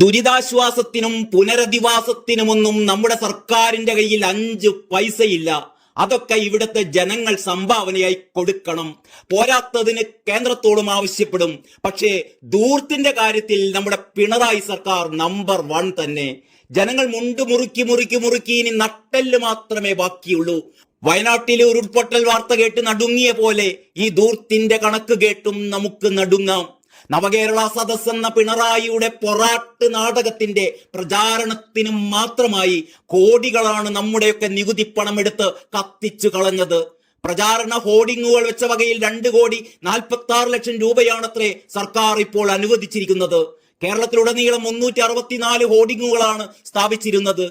ദുരിതാശ്വാസത്തിനും പുനരധിവാസത്തിനുമൊന്നും നമ്മുടെ സർക്കാരിന്റെ കയ്യിൽ അഞ്ച് പൈസയില്ല. അതൊക്കെ ഇവിടുത്തെ ജനങ്ങൾ സംഭാവനയായി കൊടുക്കണം. പോരാത്തതിന് കേന്ദ്രത്തോടും ആവശ്യപ്പെടും. പക്ഷേ ദൂർത്തിന്റെ കാര്യത്തിൽ നമ്മുടെ പിണറായി സർക്കാർ നമ്പർ വൺ തന്നെ. ജനങ്ങൾ മുണ്ട് മുറുക്കി മുറുക്കി മുറുക്കി ഇനി നട്ടെല്ല് മാത്രമേ ബാക്കിയുള്ളൂ. വയനാട്ടിലെ ഉരുൾപൊട്ടൽ വാർത്ത കേട്ട് നടുങ്ങിയ പോലെ ഈ ദൂർത്തിന്റെ കണക്ക് കേട്ടും നമുക്ക് നടുങ്ങാം. നവകേരള സദസ് എന്ന പിണറായിയുടെ പൊറാട്ട് നാടകത്തിന്റെ പ്രചാരണത്തിന് മാത്രമായി കോടികളാണ് നമ്മുടെയൊക്കെ നികുതി പണം എടുത്ത് കത്തിച്ചു കളഞ്ഞത്. പ്രചാരണ ഹോർഡിങ്ങുകൾ വെച്ച വകയിൽ രണ്ട് കോടി നാൽപ്പത്തി ആറ് ലക്ഷം രൂപയാണത്രേ സർക്കാർ ഇപ്പോൾ അനുവദിച്ചിരിക്കുന്നത്. കേരളത്തിലുടനീളം മുന്നൂറ്റി അറുപത്തിനാല് ഹോർഡിങ്ങുകളാണ് സ്ഥാപിച്ചിരുന്നത്.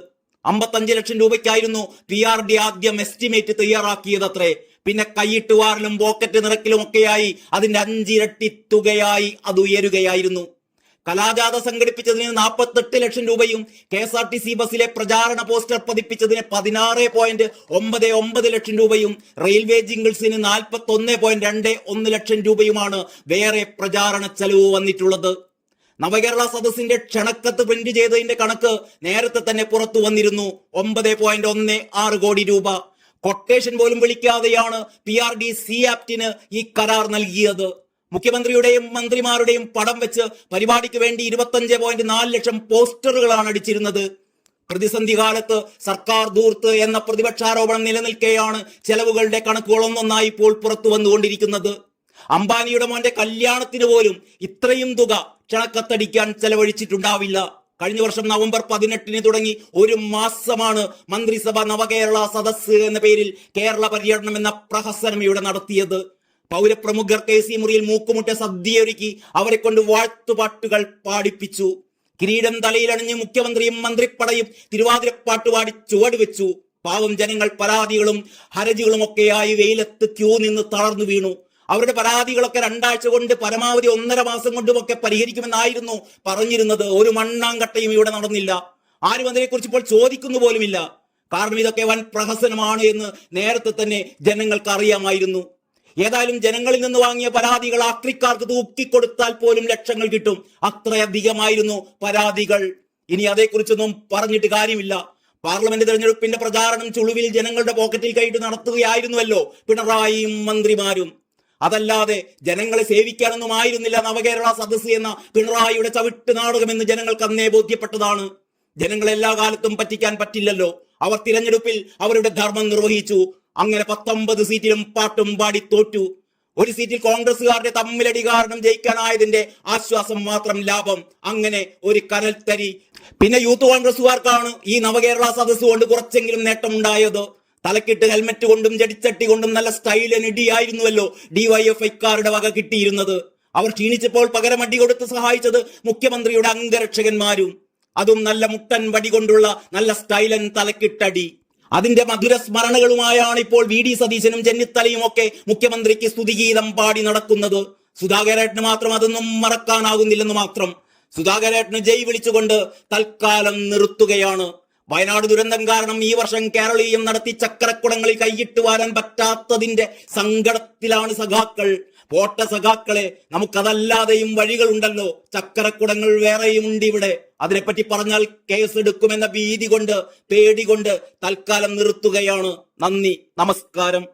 അമ്പത്തഞ്ച് ലക്ഷം രൂപയ്ക്കായിരുന്നു പി ആർ ഡി ആദ്യം എസ്റ്റിമേറ്റ് തയ്യാറാക്കിയതത്രേ. പിന്നെ കൈയിട്ട് വാറിലും പോക്കറ്റ് നിറക്കിലും ഒക്കെയായി അതിന്റെ അഞ്ചിരട്ടി തുകയായി അത് ഉയരുകയായിരുന്നു. കലാജാഥ സംഘടിപ്പിച്ചതിന് നാൽപ്പത്തെട്ട് ലക്ഷം രൂപയും K S R T C ബസ്സിലെ പ്രചാരണ പോസ്റ്റർ പതിപ്പിച്ചതിന് പതിനാറ് പോയിന്റ് ഒമ്പത് ഒമ്പത് ലക്ഷം രൂപയും റെയിൽവേ ജിംഗിൾസിന് നാൽപ്പത്തി ഒന്ന് പോയിന്റ് രണ്ട് ഒന്ന് ലക്ഷം രൂപയുമാണ് വേറെ പ്രചാരണ ചെലവ് വന്നിട്ടുള്ളത്. നവകേരള സദസ്സിന്റെ ക്ഷണക്കത്ത് പ്രിന്റ് ചെയ്തതിന്റെ കണക്ക് നേരത്തെ തന്നെ പുറത്തു വന്നിരുന്നു. ഒമ്പത് പോയിന്റ് ഒന്ന് ആറ് കോടി രൂപ. കൊട്ടേഷൻ പോലും വിളിക്കാതെയാണ് പി ആർ ഡി സി ആപ്റ്റിന് ഈ കരാർ നൽകിയത്. മുഖ്യമന്ത്രിയുടെയും മന്ത്രിമാരുടെയും പടം വെച്ച് പരിപാടിക്ക് വേണ്ടി ഇരുപത്തഞ്ച് പോയിന്റ് നാല് ലക്ഷം പോസ്റ്ററുകളാണ് അടിച്ചിരുന്നത്. പ്രതിസന്ധി കാലത്ത് സർക്കാർ ദൂർത്ത് എന്ന പ്രതിപക്ഷാരോപണം നിലനിൽക്കെയാണ് ചെലവുകളുടെ കണക്കുകൾ ഒന്നൊന്നായി ഇപ്പോൾ പുറത്തു വന്നുകൊണ്ടിരിക്കുന്നത്. അംബാനിയുടെ മോന്റെ കല്യാണത്തിന് പോലും ഇത്രയും തുക ക്ഷണക്കത്തടിക്കാൻ ചെലവഴിച്ചിട്ടുണ്ടാവില്ല. കഴിഞ്ഞ വർഷം നവംബർ പതിനെട്ടിന് തുടങ്ങി ഒരു മാസമാണ് മന്ത്രിസഭ നവകേരള സദസ് എന്ന പേരിൽ കേരള പര്യടനം എന്ന പ്രഹസനം ഇവിടെ നടത്തിയത്. പൗരപ്രമുഖർ കെ സി മുറിയിൽ മൂക്കുമുട്ട സദ്യയൊരുക്കി അവരെ കൊണ്ട് വാഴ്ത്തുപാട്ടുകൾ പാടിപ്പിച്ചു. കിരീടം തലയിലണിഞ്ഞ് മുഖ്യമന്ത്രിയും മന്ത്രിപ്പടയും തിരുവാതിരപ്പാട്ട് പാടി ചുവട് വെച്ചു. പാവം ജനങ്ങൾ പരാതികളും ഹരജികളും ഒക്കെയായി വെയിലത്ത് ക്യൂ നിന്ന് തളർന്നു വീണു. അവരുടെ പരാതികളൊക്കെ രണ്ടാഴ്ച കൊണ്ട് പരമാവധി ഒന്നര മാസം കൊണ്ടുമൊക്കെ പരിഹരിക്കുമെന്നായിരുന്നു പറഞ്ഞിരുന്നത്. ഒരു മണ്ണാങ്കട്ടയും ഇവിടെ നടന്നില്ല. ആരും അതിനെക്കുറിച്ച് ഇപ്പോൾ ചോദിക്കുന്നു പോലുമില്ല. കാരണം ഇതൊക്കെ വൻ പ്രഹസനമാണ് എന്ന് നേരത്തെ തന്നെ ജനങ്ങൾക്ക് അറിയാമായിരുന്നു. ഏതായാലും ജനങ്ങളിൽ നിന്ന് വാങ്ങിയ പരാതികൾ ആക്രിക്കാർക്ക് തൂക്കിക്കൊടുത്താൽ പോലും ലക്ഷങ്ങൾ കിട്ടും. അത്രയധികമായിരുന്നു പരാതികൾ. ഇനി അതേക്കുറിച്ചൊന്നും പറഞ്ഞിട്ട് കാര്യമില്ല. പാർലമെന്റ് തെരഞ്ഞെടുപ്പിന്റെ പ്രചാരണം ചുളുവിൽ ജനങ്ങളുടെ പോക്കറ്റിൽ കൈയിട്ട് നടത്തുകയായിരുന്നുവല്ലോ പിണറായിയും മന്ത്രിമാരും. അതല്ലാതെ ജനങ്ങളെ സേവിക്കാനൊന്നും ആയിരുന്നില്ല നവകേരള സദസ് എന്ന പിണറായിയുടെ ചവിട്ട് നാടകമെന്ന് ജനങ്ങൾക്ക് അന്നേ ബോധ്യപ്പെട്ടതാണ്. ജനങ്ങളെ എല്ലാ കാലത്തും പറ്റിക്കാൻ പറ്റില്ലല്ലോ. അവർ തിരഞ്ഞെടുപ്പിൽ അവരുടെ ധർമ്മം നിർവഹിച്ചു. അങ്ങനെ പത്തൊമ്പത് സീറ്റിലും പാട്ടും പാടി തോറ്റു. ഒരു സീറ്റിൽ കോൺഗ്രസുകാരുടെ തമ്മിലടി കാരണം ജയിക്കാനായതിന്റെ ആശ്വാസം മാത്രം ലാഭം. അങ്ങനെ ഒരു കനൽത്തരി. പിന്നെ യൂത്ത് കോൺഗ്രസ്സുകാർക്കാണ് ഈ നവകേരള സദസ് കൊണ്ട് കുറച്ചെങ്കിലും നേട്ടമുണ്ടായത്. തലക്കിട്ട് ഹെൽമെറ്റ് കൊണ്ടും ജടിച്ചട്ടി കൊണ്ടും നല്ല സ്റ്റൈലൻ ഇടിയായിരുന്നുവല്ലോ ഡിവൈഎഫ്ഐക്കാരുടെ വക കിട്ടിയിരുന്നത്. അവർ ക്ഷീണിച്ചപ്പോൾ പകരം അടി കൊടുത്ത് സഹായിച്ചത് മുഖ്യമന്ത്രിയുടെ അംഗരക്ഷകന്മാരും. അതും നല്ല മുട്ടൻ വടി കൊണ്ടുള്ള നല്ല സ്റ്റൈലൻ തലക്കിട്ടടി. അതിന്റെ മധുര സ്മരണകളുമായാണ് ഇപ്പോൾ വി ഡി സതീശനും ചെന്നിത്തലയും ഒക്കെ മുഖ്യമന്ത്രിക്ക് സ്തുതിഗീതം പാടി നടക്കുന്നത്. സുധാകരേട്ടന് മാത്രം അതൊന്നും മറക്കാനാകുന്നില്ലെന്ന് മാത്രം. സുധാകരേട്ടന് ജയ് വിളിച്ചുകൊണ്ട് തൽക്കാലം നിർത്തുകയാണ്. വയനാട് ദുരന്തം കാരണം ഈ വർഷം കേരളീയം നടത്തി ചക്രക്കുടങ്ങളിൽ കൈയിട്ട് വാരാൻ പറ്റാത്തതിന്റെ സങ്കടത്തിലാണ് സഖാക്കൾ. പോട്ട സഖാക്കളെ നമുക്കതല്ലാതെയും വഴികളുണ്ടല്ലോ. ചക്രക്കുടങ്ങൾ വേറെയും ഉണ്ട് ഇവിടെ. അതിനെപ്പറ്റി പറഞ്ഞാൽ കേസെടുക്കുമെന്ന ഭീതി കൊണ്ട് പേടി കൊണ്ട് തൽക്കാലം നിർത്തുകയാണ്. നന്ദി നമസ്കാരം.